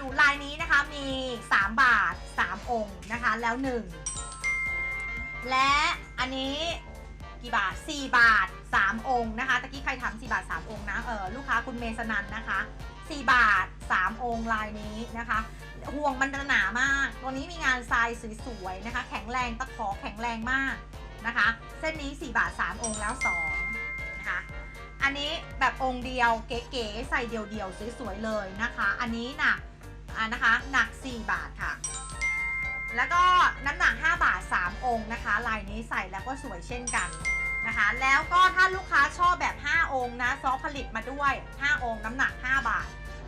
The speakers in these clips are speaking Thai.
ดูลายนี้นะคะมี 3 บาท 3 องค์นะคะ แล้ว 1 และอันนี้กี่บาท 4 บาท 3 องค์นะคะ ตะกี้ใครถาม4บาท 3 องค์นะเออลูกค้าคุณเมษนันนะคะ 4 บาท 3 องค์ลายนี้นะคะ ห่วงมันหนามาก ตัวนี้มีงานทรายสวยๆนะคะ แข็งแรงตะขอแข็งแรงมากนะคะ เส้นนี้ 4 บาท 3 องค์แล้ว2นะคะอันนี้แบบองค์เดียวเก๋ๆใส่เดี่ยวๆสวยๆเลยนะคะ อันนี้หนัก อ่านะคะหนัก 4 บาทค่ะ แล้วก็น้ำหนัก 5 บาท 3 องค์นะคะ ลายนี้ใส่แล้วก็สวยเช่นกันนะคะ แล้วก็ถ้าลูกค้าชอบแบบ 5 องค์นะซอฟผลิตมาด้วย 5 องค์น้ำหนัก 5 บาท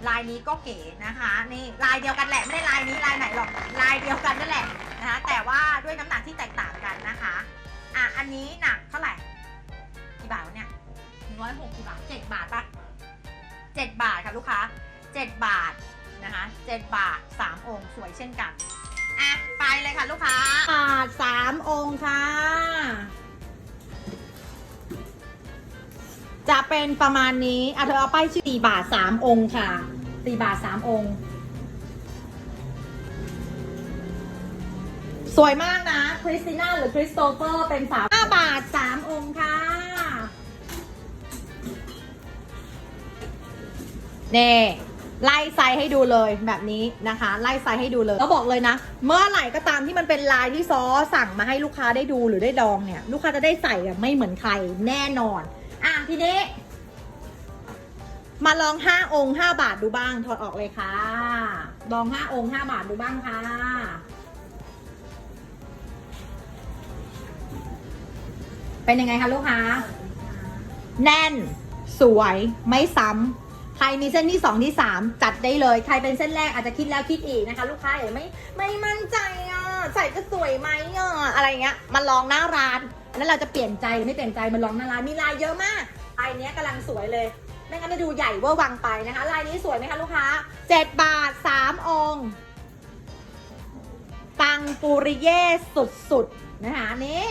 ลายนี้ก็เก๋นะคะ นี่ลายเดียวกันแหละไม่ได้ลายนี้ลายไหนหรอกลายเดียวกันนั่นแหละนะคะแต่ว่าด้วยน้ำหนักที่แตกต่างกันนะคะอะอันนี้หนักเท่าไหร่กี่บาทวะเนี่ยหนึ่งร้อยหกกี่บาทเจ็ดบาทปะเจ็ดบาทค่ะลูกค้าเจ็ดบาท นะคะเจ็ดบาทสามองค์สวยเช่นกันอะไปเลยค่ะลูกค้าบาทสามองค์ค่ะ จะเป็นประมาณนี้อะเธอเอาป้ายชื่อสี่บาทสามองค์ค่ะสี่บาทสามองค์ สวยมากนะคริสติน่าหรือคริสโตเฟอร์เป็นสามห้าบาทสามองค์ค่ะเน่ ไล่ไซส์ให้ดูเลยแบบนี้นะคะ ไล่ไซส์ให้ดูเลยแล้วบอกเลยนะ เมื่อไหร่ก็ตามที่มันเป็นลายที่ซอสั่งมาให้ลูกค้าได้ดูหรือได้ดองเนี่ย ลูกค้าจะได้ใส่แบบไม่เหมือนใครแน่นอน อะทีนี้มาลอง5องค์5บาทดูบ้างถอดออกเลยค่ะ ลอง5องค์5บาทดูบ้างค่ะเป็นยังไงคะลูกค้า แน่น สวยไม่ซ้ำ ใครมีเส้นที่ 2 ที่ 3 จัดได้เลย ใครเป็นเส้นแรกอาจจะคิดแล้วคิดอีกนะคะ ลูกค้าอย่าไม่ไม่มั่นใจอะใส่จะสวยไหมอะอะไรเงี้ยมาลองหน้าร้าน แล้วเราจะเปลี่ยนใจหรือไม่เปลี่ยนใจมาลองหน้าร้านมีลายเยอะมากลายเนี้ยกำลังสวยเลยไม่งั้นจะดูใหญ่เวอร์วังไปนะคะลายนี้สวยไหมคะลูกค้า 7 บาท 3 องค์ปังปูริเย่สุดๆนะคะนี่